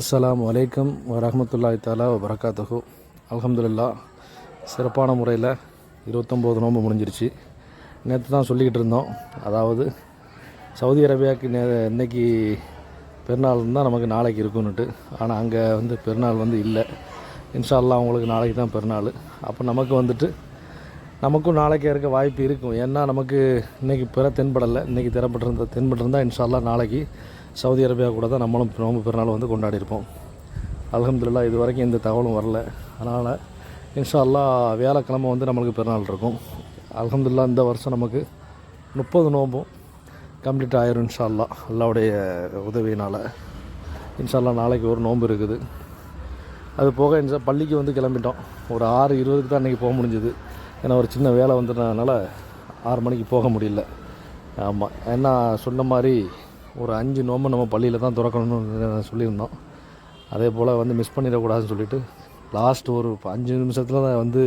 அஸ்லாம் வலைக்கம் வரஹ்மத்துல்லாஹி தாலா வரகாத்தகு அலமதுல்லா சிறப்பான முறையில் இருபத்தொம்போது நோம்பு முடிஞ்சிருச்சு. நேற்று தான் சொல்லிக்கிட்டு இருந்தோம். அதாவது சவுதி அரேபியாவுக்கு நே இன்னைக்கு பெருநாள் இருந்தால் நமக்கு நாளைக்கு இருக்குன்னுட்டு. ஆனால் அங்கே வந்து பெருநாள் வந்து இல்லை. இன்ஷால்லாம் அவங்களுக்கு நாளைக்கு தான் பெருநாள். அப்போ நமக்கு வந்துட்டு நமக்கும் நாளைக்கு இருக்க வாய்ப்பு இருக்கும். ஏன்னா நமக்கு இன்றைக்கி பிற தென்படலை. இன்றைக்கி திறப்பட்டிருந்த தென்பட்டிருந்தால் இன்ஷால்லாம் நாளைக்கு சவுதி அரேபியா கூட தான் நம்மளும் நோம்பு பெருநாள் வந்து கொண்டாடிருப்போம் அலகம்துல்லா இது வரைக்கும் எந்த தகவலும் வரல. அதனால் இன்ஷா அல்லாஹ் வியாழக்கிழமை வந்து நம்மளுக்கு பெருநாள் இருக்கும். அல்ஹம்துலில்லாஹ் இந்த வருஷம் நமக்கு முப்பது நோம்பும் கம்ப்ளீட் ஆயிரும் இன்ஷா அல்லாஹ் அல்லாவுடைய உதவியினால். இன்ஷா அல்லாஹ் நாளைக்கு ஒரு நோன்பு இருக்குது. அது போக இன்ஷா பள்ளிக்கு வந்து கிளம்பிட்டோம். ஒரு ஆறு இருபதுக்கு தான் அன்றைக்கி போக முடிஞ்சுது. ஏன்னா ஒரு சின்ன வேலை வந்துடுறதுனால ஆறு மணிக்கு போக முடியல. ஆமாம் ஏன்னா சொன்ன மாதிரி ஒரு அஞ்சு நோம்பு நம்ம பள்ளியில் தான் திறக்கணும்னு சொல்லியிருந்தோம். அதே போல் வந்து மிஸ் பண்ணிடக்கூடாதுன்னு சொல்லிட்டு லாஸ்ட் ஒரு அஞ்சு நிமிஷத்தில் தான் வந்து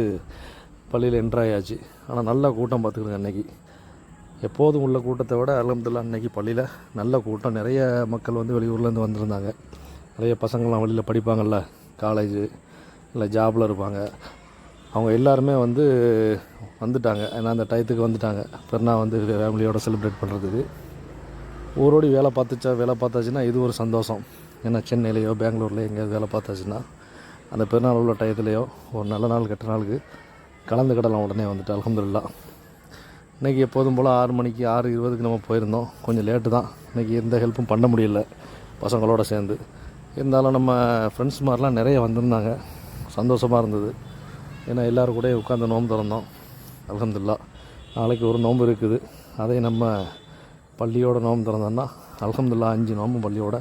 பள்ளியில் என்ட்ரு ஆயாச்சு. ஆனால் நல்ல கூட்டம் பார்த்துக்கிடுங்க அன்னைக்கு. எப்போதும் உள்ள கூட்டத்தை விட அலமதுல்லா அன்னைக்கு பள்ளியில் நல்ல கூட்டம். நிறைய மக்கள் வந்து வெளியூர்லேருந்து வந்திருந்தாங்க. நிறைய பசங்கள்லாம் வெளியில் படிப்பாங்கள்ல காலேஜு இல்லை ஜாபில் இருப்பாங்க. அவங்க எல்லாருமே வந்து வந்துட்டாங்க. ஏன்னா அந்த டயத்துக்கு வந்துட்டாங்க. பெருனா வந்து ஃபேமிலியோடு செலிப்ரேட் பண்ணுறதுக்கு ஊரோடி வேலை பார்த்துச்சா வேலை பார்த்தாச்சுன்னா இது ஒரு சந்தோஷம். ஏன்னா சென்னையிலையோ பெங்களூர்லையோ எங்கேயாவது வேலை பார்த்தாச்சுன்னா அந்த பெருநாள் உள்ள டயத்துலையோ ஒரு நல்ல நாள் கெட்ட நாளுக்கு கலந்து கடலாம் உடனே வந்துட்டு அலமதுல்லா இன்றைக்கி எப்போதும் போல் ஆறு மணிக்கு ஆறு இருபதுக்கு நம்ம போயிருந்தோம். கொஞ்சம் லேட்டு தான். இன்றைக்கி எந்த ஹெல்ப்பும் பண்ண முடியல பசங்களோடு சேர்ந்து. இருந்தாலும் நம்ம ஃப்ரெண்ட்ஸ் மாதிரிலாம் நிறைய வந்திருந்தாங்க. சந்தோஷமாக இருந்தது. ஏன்னா எல்லோரும் கூட உட்காந்து நோன்பு திறந்தோம். அலமதுல்லா நாளைக்கு ஒரு நோன்பு இருக்குது. அதை நம்ம பள்ளியோட நோம்பு திறந்தோம்னா அலமதுல்லா அஞ்சு நோம்பு பள்ளியோட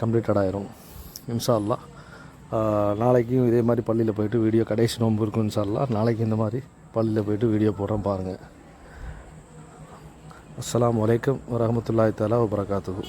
கம்ப்ளீட்டட் ஆயிரும். இன்ஷா நாளைக்கும் இதே மாதிரி பள்ளியில் போயிட்டு வீடியோ கடைசி நோன்பு இருக்கும் இன்ஷா நாளைக்கு இந்த மாதிரி பள்ளியில் போயிட்டு வீடியோ போடுறோம் பாருங்கள் அஸ்லாம் வலைக்கம் வரஹ்மத்துல்லாஹி தஆலா வபரகாத்துஹு.